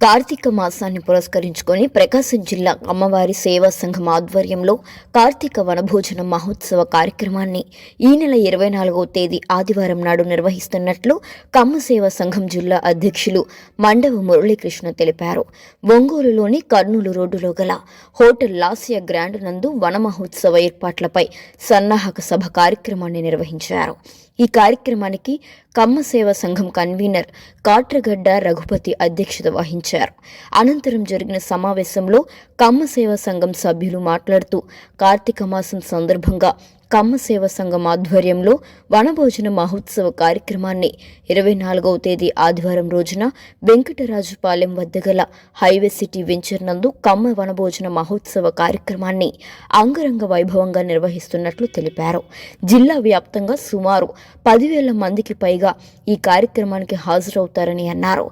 కార్తీక మాసాన్ని పురస్కరించుకొని ప్రకాశం జిల్లా అమ్మవారి సేవా సంఘం ఆధ్వర్యంలో కార్తీక వనభోజన మహోత్సవ కార్యక్రమాన్ని ఈ నెల ఇరవై నాలుగవ తేదీ ఆదివారం నాడు నిర్వహిస్తున్నట్లు కమ్మ సేవా సంఘం జిల్లా అధ్యక్షులు మండవ మురళీకృష్ణ తెలిపారు. ఒంగోలులోని కర్నూలు రోడ్డులో గల హోటల్ లాసియా గ్రాండ్ నందు వన మహోత్సవ ఏర్పాట్లపై సన్నాహక సభ కార్యక్రమాన్ని నిర్వహించారు. ఈ కార్యక్రమానికి కమ్మ సేవా సంఘం కన్వీనర్ కాట్రగడ్డ రఘుపతి అధ్యక్షత వహించారు. అనంతరం జరిగిన సమావేశంలో కమ్మ సేవా సంఘం సభ్యులు మాట్లాడుతూ కార్తీక మాసం సందర్భంగా కమ్మ సేవ సంఘం ఆధ్వర్యంలో వనభోజన మహోత్సవ కార్యక్రమాన్ని ఇరవై నాలుగవ తేదీ ఆదివారం రోజున వెంకటరాజుపాలెం వద్ద గల హైవే సిటీ వెంచర్ నందు కమ్మ వనభోజన మహోత్సవ కార్యక్రమాన్ని అంగరంగ వైభవంగా నిర్వహిస్తున్నట్లు తెలిపారు. జిల్లా వ్యాప్తంగా సుమారు పదివేల మందికి పైగా ఈ కార్యక్రమానికి హాజరవుతారని అన్నారు.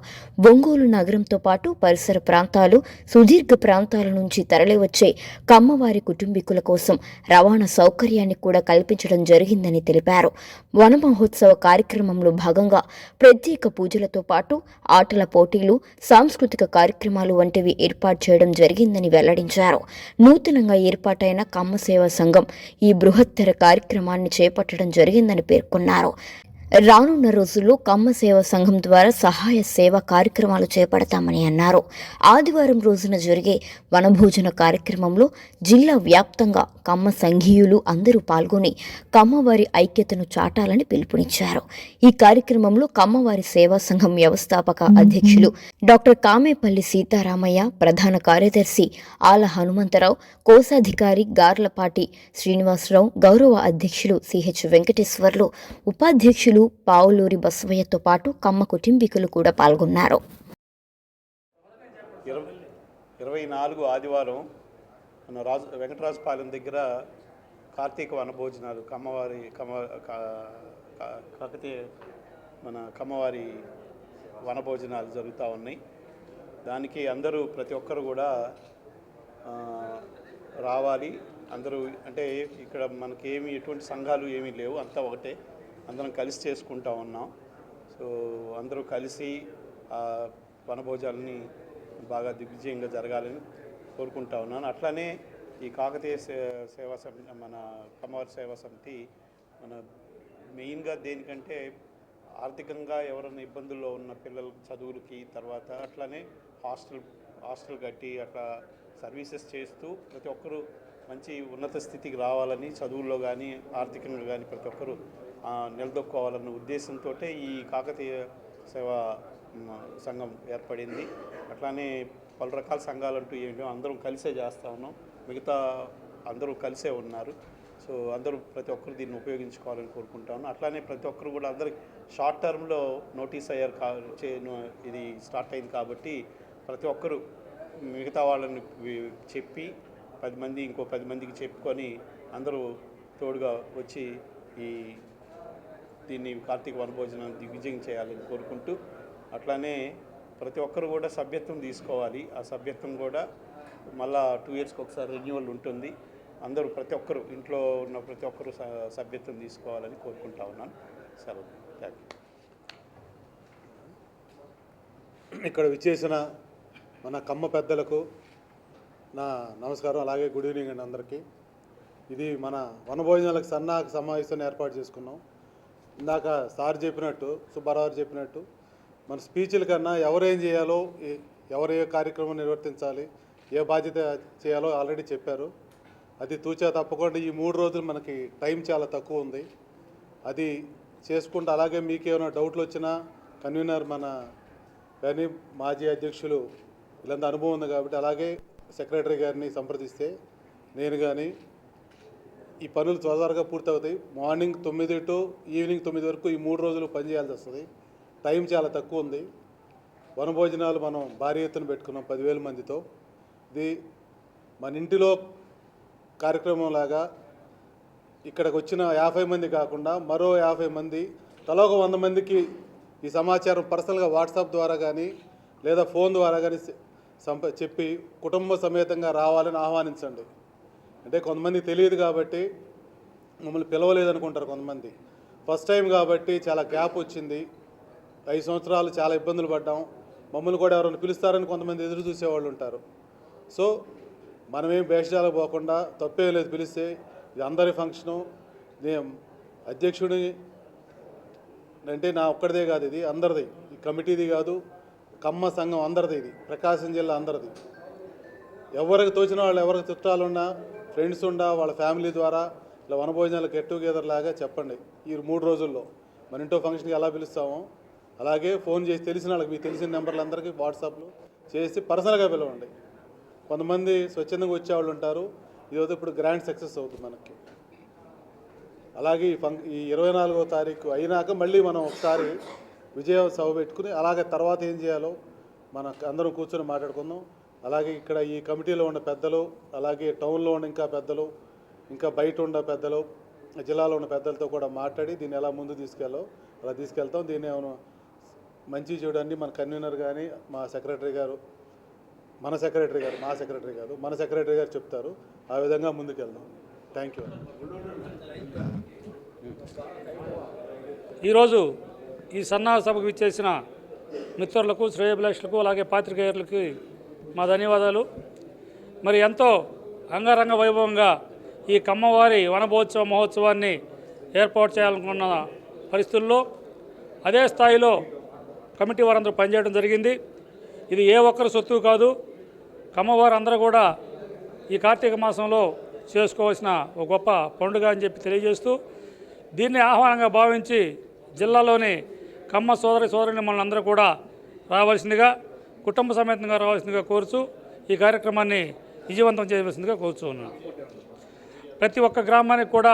ఒంగోలు నగరంతో పాటు పరిసర ప్రాంతాలు సుదీర్ఘ ప్రాంతాల నుంచి తరలివచ్చే కమ్మవారి కుటుంబీకుల కోసం రవాణా సౌకర్యాన్ని కూడా కల్పించడం జరిగిందని తెలిపారు. వన మహోత్సవ కార్యక్రమంలో భాగంగా ప్రత్యేక పూజలతో పాటు ఆటల పోటీలు సాంస్కృతిక కార్యక్రమాలు వంటివి ఏర్పాటు చేయడం జరిగిందని వెల్లడించారు. నూతనంగా ఏర్పాటైన కమ్మసేవ సంఘం ఈ బృహత్తర కార్యక్రమాన్ని చేపట్టడం జరిగిందని పేర్కొన్నారు. రానున్న రోజుల్లో కమ్మ సేవ సంఘం ద్వారా సహాయ సేవా కార్యక్రమాలు చేపడతామని అన్నారు. ఆదివారం రోజున జరిగే వనభోజన కార్యక్రమంలో జిల్లా వ్యాప్తంగా కమ్మ సంఘీయులు అందరూ పాల్గొని కమ్మవారి ఐక్యతను చాటాలని పిలుపునిచ్చారు. ఈ కార్యక్రమంలో కమ్మవారి సేవా సంఘం వ్యవస్థాపక అధ్యక్షులు డాక్టర్ కామేపల్లి సీతారామయ్య ప్రధాన కార్యదర్శి ఆల హనుమంతరావు కోశాధికారి గార్లపాటి శ్రీనివాసరావు గౌరవ అధ్యక్షులు సిహెచ్ వెంకటేశ్వర్లు ఉపాధ్యక్షులు పావులూరి బసవయ్యతో పాటు కమ్మ కుటుంబీకులు కూడా పాల్గొన్నారు. ఇరవై ఇరవై నాలుగు ఆదివారం మన రాజు వెంకటరాజుపాలెం దగ్గర కార్తీక వనభోజనాలు కమ్మవారి కమ్మ కా- కాకతీయ మన కమ్మవారి వనభోజనాలు జరుగుతూ ఉన్నాయి. దానికి అందరూ ప్రతి ఒక్కరు కూడా రావాలి. అందరూ అంటే ఇక్కడ మనకేమి ఎటువంటి సంఘాలు ఏమీ లేవు అంతా ఒకటే. అందరం కలిసి చేసుకుంటా ఉన్నాం. సో అందరూ కలిసి ఆ వనభోజాలని బాగా దిగ్విజయంగా జరగాలని కోరుకుంటా ఉన్నాను. అట్లానే ఈ కాకతీయ సేవా సమితి మన కమ్మవారి సేవా సమితి మన మెయిన్గా దేనికంటే ఆర్థికంగా ఎవరైనా ఇబ్బందుల్లో ఉన్న పిల్లల చదువులకి తర్వాత అట్లానే హాస్టల్ హాస్టల్ కట్టి అట్లా సర్వీసెస్ చేస్తూ ప్రతి ఒక్కరూ మంచి ఉన్నత స్థితికి రావాలని చదువుల్లో కానీ ఆర్థికంగా కానీ ప్రతి ఒక్కరూ నిలదొక్కోవాలన్న ఉద్దేశంతో ఈ కాకతీయ సేవా సంఘం ఏర్పడింది. అట్లానే పలు రకాల సంఘాలు అంటూ ఏంటో అందరం కలిసే చేస్తా ఉన్నాం. మిగతా అందరూ కలిసే ఉన్నారు. సో అందరూ ప్రతి ఒక్కరు దీన్ని ఉపయోగించుకోవాలని కోరుకుంటాను అట్లానే ప్రతి ఒక్కరు కూడా అందరికి షార్ట్ టర్మ్లో నోటీస్ అయ్యారు కా చే- ఇది స్టార్ట్ అయింది కాబట్టి ప్రతి ఒక్కరు మిగతా వాళ్ళని చెప్పి పది మంది ఇంకో పది మందికి చెప్పుకొని అందరూ తోడుగా వచ్చి ఈ దీన్ని కార్తీక వనభోజనాన్ని దిగ్విజయం చేయాలని కోరుకుంటూ అట్లానే ప్రతి ఒక్కరు కూడా సభ్యత్వం తీసుకోవాలి. ఆ సభ్యత్వం కూడా మళ్ళా టూ ఇయర్స్కి ఒకసారి రెన్యువల్ ఉంటుంది. అందరూ ప్రతి ఒక్కరు ఇంట్లో ఉన్న ప్రతి ఒక్కరు స- సభ్యత్వం తీసుకోవాలని కోరుకుంటా ఉన్నాను. సెలవు. థ్యాంక్ యూ ఇక్కడ విచ్చేసిన మన కమ్మ పెద్దలకు నా నమస్కారం అలాగే గుడ్ ఈవినింగ్ అండి అందరికీ. ఇది మన వనభోజనాలకు సన్నాహక సమావేశాన్ని ఏర్పాటు చేసుకున్నాం. ఇందాక సార్ చెప్పినట్టు సుబ్బారావు చెప్పినట్టు మన స్పీచ్ల కన్నా ఎవరేం చేయాలో ఎవరు ఏ కార్యక్రమం నిర్వర్తించాలి ఏ బాధ్యత చేయాలో ఆల్రెడీ చెప్పారు. అది తూచా తప్పకుండా ఈ మూడు రోజులు మనకి టైం చాలా తక్కువ ఉంది. అది చేసుకుంటూ అలాగే మీకు ఏమైనా డౌట్లు వచ్చినా కన్వీనర్ మన కానీ మాజీ అధ్యక్షులు వీళ్ళంతా అనుభవం ఉంది కాబట్టి అలాగే సెక్రటరీ గారిని సంప్రదిస్తే నేను కానీ ఈ పనులు త్వరగా పూర్తవుతాయి. మార్నింగ్ తొమ్మిది టు ఈవినింగ్ తొమ్మిది వరకు ఈ మూడు రోజులు పనిచేయాల్సి వస్తుంది. టైం చాలా తక్కువ ఉంది. వనభోజనాలు మనం భారీ ఎత్తున పెట్టుకున్నాం పదివేల మందితో. ఇది మన ఇంటిలో కార్యక్రమం లాగా ఇక్కడికి వచ్చిన యాభై మంది కాకుండా మరో యాభై మంది తలో ఒక వంద మందికి ఈ సమాచారం పర్సనల్గా వాట్సాప్ ద్వారా కానీ లేదా ఫోన్ ద్వారా కానీ సంప చెప్పి కుటుంబ సమేతంగా రావాలని ఆహ్వానించండి. అంటే కొంతమంది తెలియదు కాబట్టి మమ్మల్ని పిలవలేదనుకుంటారు కొంతమంది. ఫస్ట్ టైం కాబట్టి చాలా గ్యాప్ వచ్చింది. ఐదు సంవత్సరాలు చాలా ఇబ్బందులు పడ్డాం. మమ్మల్ని కూడా ఎవరైనా పిలుస్తారని కొంతమంది ఎదురు చూసేవాళ్ళు ఉంటారు. సో మనమేం భేషజాలకు పోకుండా తప్పేం లేదు పిలిస్తే ఇది అందరి ఫంక్షను. నేను అధ్యక్షుడి అంటే నా ఒక్కడిదే కాదు ఇది అందరిది. ఈ కమిటీది కాదు. కమ్మ సంఘం అందరిది ఇది. ప్రకాశం జిల్లా అందరిది. ఎవరికి తోచిన వాళ్ళు ఎవరికి చుట్టాలున్నా ఫ్రెండ్స్ ఉండా వాళ్ళ ఫ్యామిలీ ద్వారా ఇలా వనభోజనాలు గెట్ టుగెదర్ లాగా చెప్పండి. ఈ మూడు రోజుల్లో మన ఇంట్లో ఫంక్షన్కి ఎలా పిలుస్తామో అలాగే ఫోన్ చేసి తెలిసిన వాళ్ళకి మీకు తెలిసిన నెంబర్లు అందరికీ వాట్సాప్లో చేసి పర్సనల్గా పిలవండి. కొంతమంది స్వచ్ఛందంగా వచ్చేవాళ్ళు ఉంటారు. ఇదైతే ఇప్పుడు గ్రాండ్ సక్సెస్ అవుతుంది మనకి. అలాగే ఈ ఫంక్ ఈ ఇరవై నాలుగో తారీఖు అయినాక మళ్ళీ మనం ఒకసారి విజయ సభ పెట్టుకుని అలాగే తర్వాత ఏం చేయాలో మన అందరం కూర్చొని మాట్లాడుకుందాం. అలాగే ఇక్కడ ఈ కమిటీలో ఉన్న పెద్దలు అలాగే టౌన్లో ఉన్న ఇంకా పెద్దలు ఇంకా బయట ఉన్న పెద్దలు జిల్లాలో ఉన్న పెద్దలతో కూడా మాట్లాడి దీన్ని ఎలా ముందు తీసుకెళ్ళో అలా తీసుకెళ్తాం. దీన్ని ఏమైనా మంచి చూడండి మన కన్వీనర్ కానీ మా సెక్రటరీ గారు మన సెక్రటరీ గారు మా సెక్రటరీ గారు మన సెక్రటరీ గారు చెప్తారు. ఆ విధంగా ముందుకెళ్దాం. Thank you. ఈరోజు ఈ సన్నాహ సభకు ఇచ్చేసిన మిత్రులకు శ్రేయభిలాషులకు అలాగే పాత్రికేయులకు మా ధన్యవాదాలు. మరి ఎంతో అంగరంగ వైభవంగా ఈ కమ్మవారి వనభోత్సవ మహోత్సవాన్ని ఏర్పాటు చేయాలనుకున్న పరిస్థితుల్లో అదే స్థాయిలో కమిటీ వారందరూ పనిచేయడం జరిగింది. ఇది ఏ ఒక్కరి సొత్తు కాదు కమ్మవారు అందరూ కూడా ఈ కార్తీక మాసంలో చేసుకోవాల్సిన ఒక గొప్ప పండుగ అని చెప్పి తెలియజేస్తూ దీన్ని ఆహ్వానంగా భావించి జిల్లాలోని కమ్మ సోదరి సోదరుని మనందరూ కూడా రావాల్సిందిగా కుటుంబ సమేతంగా రావాల్సిందిగా కోరుచు ఈ కార్యక్రమాన్ని విజయవంతం చేయవలసిందిగా కోరుచు ప్రతి ఒక్క గ్రామానికి కూడా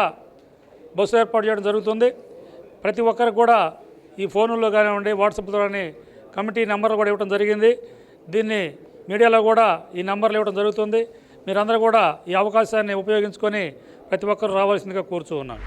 బస్సు ఏర్పాటు చేయడం జరుగుతుంది. ప్రతి ఒక్కరికి కూడా ఈ ఫోనుల్లో కానివ్వండి వాట్సాప్ ద్వారానే కమిటీ నెంబర్లు కూడా ఇవ్వడం జరిగింది. దీన్ని మీడియాలో కూడా ఈ నెంబర్లు ఇవ్వడం జరుగుతుంది. మీరందరూ కూడా ఈ అవకాశాన్ని ఉపయోగించుకొని ప్రతి ఒక్కరు రావాల్సిందిగా కోరుచూ ఉన్నాను.